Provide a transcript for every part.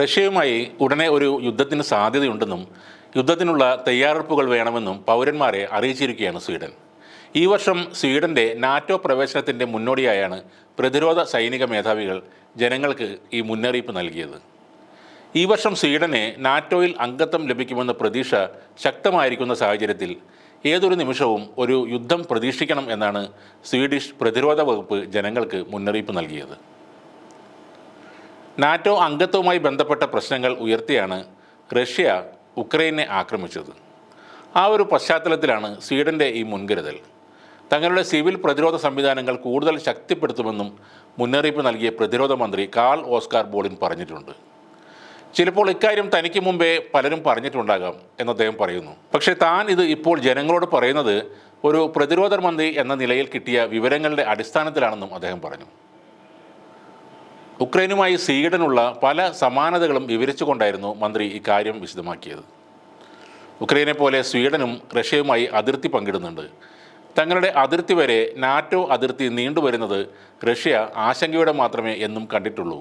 റഷ്യയുമായി ഉടനെ ഒരു യുദ്ധത്തിന് സാധ്യതയുണ്ടെന്നും യുദ്ധത്തിനുള്ള തയ്യാറെടുപ്പുകൾ വേണമെന്നും പൗരന്മാരെ അറിയിച്ചിരിക്കുകയാണ് സ്വീഡൻ. ഈ വർഷം സ്വീഡന്റെ നാറ്റോ പ്രവേശനത്തിന്റെ മുന്നോടിയായാണ് പ്രതിരോധ സൈനിക മേധാവികൾ ജനങ്ങൾക്ക് ഈ മുന്നറിയിപ്പ് നൽകിയത്. ഈ വർഷം സ്വീഡന് നാറ്റോയിൽ അംഗത്വം ലഭിക്കുമെന്ന പ്രതീക്ഷ ശക്തമായിരിക്കുന്ന സാഹചര്യത്തിൽ ഏതൊരു നിമിഷവും ഒരു യുദ്ധം പ്രതീക്ഷിക്കണം എന്നാണ് സ്വീഡിഷ് പ്രതിരോധ വകുപ്പ് ജനങ്ങൾക്ക് മുന്നറിയിപ്പ് നൽകിയത്. നാറ്റോ അംഗത്വവുമായി ബന്ധപ്പെട്ട പ്രശ്നങ്ങൾ ഉയർത്തിയാണ് റഷ്യ ഉക്രൈനെ ആക്രമിച്ചത്. ആ ഒരു പശ്ചാത്തലത്തിലാണ് സ്വീഡന്റെ ഈ മുൻകരുതൽ. തങ്ങളുടെ സിവിൽ പ്രതിരോധ സംവിധാനങ്ങൾ കൂടുതൽ ശക്തിപ്പെടുത്തുമെന്നും മുന്നറിയിപ്പ് നൽകിയ പ്രതിരോധ മന്ത്രി കാൾ ഓസ്കാർ ബോളിൻ പറഞ്ഞിട്ടുണ്ട്. ചിലപ്പോൾ ഇക്കാര്യം തനിക്ക് മുമ്പേ പലരും പറഞ്ഞിട്ടുണ്ടാകാം എന്ന് അദ്ദേഹം പറയുന്നു. പക്ഷേ താൻ ഇത് ഇപ്പോൾ ജനങ്ങളോട് പറയുന്നത് ഒരു പ്രതിരോധ മന്ത്രി എന്ന നിലയിൽ കിട്ടിയ വിവരങ്ങളുടെ അടിസ്ഥാനത്തിലാണെന്നും അദ്ദേഹം പറഞ്ഞു. ഉക്രൈനുമായി സ്വീഡനുള്ള പല സമാനതകളും വിവരിച്ചുകൊണ്ടായിരുന്നു മന്ത്രി ഇക്കാര്യം വിശദമാക്കിയത്. ഉക്രൈനെ പോലെ സ്വീഡനും റഷ്യയുമായി അതിർത്തി പങ്കിടുന്നുണ്ട്. തങ്ങളുടെ അതിർത്തി വരെ നാറ്റോ അതിർത്തി നീണ്ടുവരുന്നത് റഷ്യ ആശങ്കയോടെ മാത്രമേ എന്നും കണ്ടിട്ടുള്ളൂ.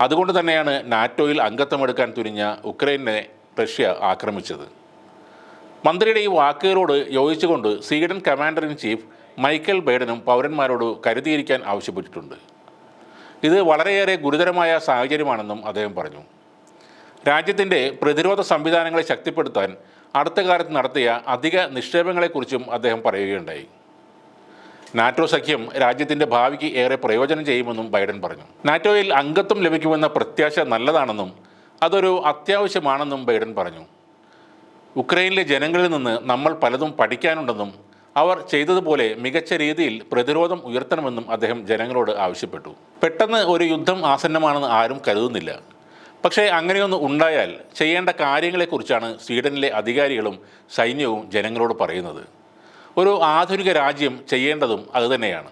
അതുകൊണ്ട് തന്നെയാണ് നാറ്റോയിൽ അംഗത്വമെടുക്കാൻ തുനിഞ്ഞ ഉക്രൈനെ റഷ്യ ആക്രമിച്ചത്. മന്ത്രിയുടെ ഈ വാക്കുകളോട് യോജിച്ചുകൊണ്ട് Sweden commander in chief Michael ബൈഡനും പൗരന്മാരോട് കരുതിയിരിക്കാൻ ആവശ്യപ്പെട്ടിട്ടുണ്ട്. ഇത് വളരെയേറെ ഗുരുതരമായ സാഹചര്യമാണെന്നും അദ്ദേഹം പറഞ്ഞു. രാജ്യത്തിന്റെ പ്രതിരോധ സംവിധാനങ്ങളെ ശക്തിപ്പെടുത്താൻ അടുത്ത കാലത്ത് നടത്തിയ അധിക നിക്ഷേപങ്ങളെക്കുറിച്ചും അദ്ദേഹം പറയുകയുണ്ടായി. നാറ്റോ സഖ്യം രാജ്യത്തിന്റെ ഭാവിക്ക് ഏറെ പ്രയോജനം ചെയ്യുമെന്നും ബൈഡൻ പറഞ്ഞു. നാറ്റോയിൽ അംഗത്വം ലഭിക്കുമെന്ന പ്രത്യാശ നല്ലതാണെന്നും അതൊരു അത്യാവശ്യമാണെന്നും ബൈഡൻ പറഞ്ഞു. ഉക്രൈനിലെ ജനങ്ങളിൽ നിന്ന് നമ്മൾ പലതും പഠിക്കാനുണ്ടെന്നും അവർ ചെയ്തതുപോലെ മികച്ച രീതിയിൽ പ്രതിരോധം ഉയർത്തണമെന്നും അദ്ദേഹം ജനങ്ങളോട് ആവശ്യപ്പെട്ടു. പെട്ടെന്ന് ഒരു യുദ്ധം ആസന്നമാണെന്ന് ആരും കരുതുന്നില്ല. പക്ഷേ അങ്ങനെയൊന്ന് ഉണ്ടായാൽ ചെയ്യേണ്ട കാര്യങ്ങളെക്കുറിച്ചാണ് സ്വീഡനിലെ അധികാരികളും സൈന്യവും ജനങ്ങളോട് പറയുന്നത്. ഒരു ആധുനിക രാജ്യം ചെയ്യേണ്ടതും അതുതന്നെയാണ്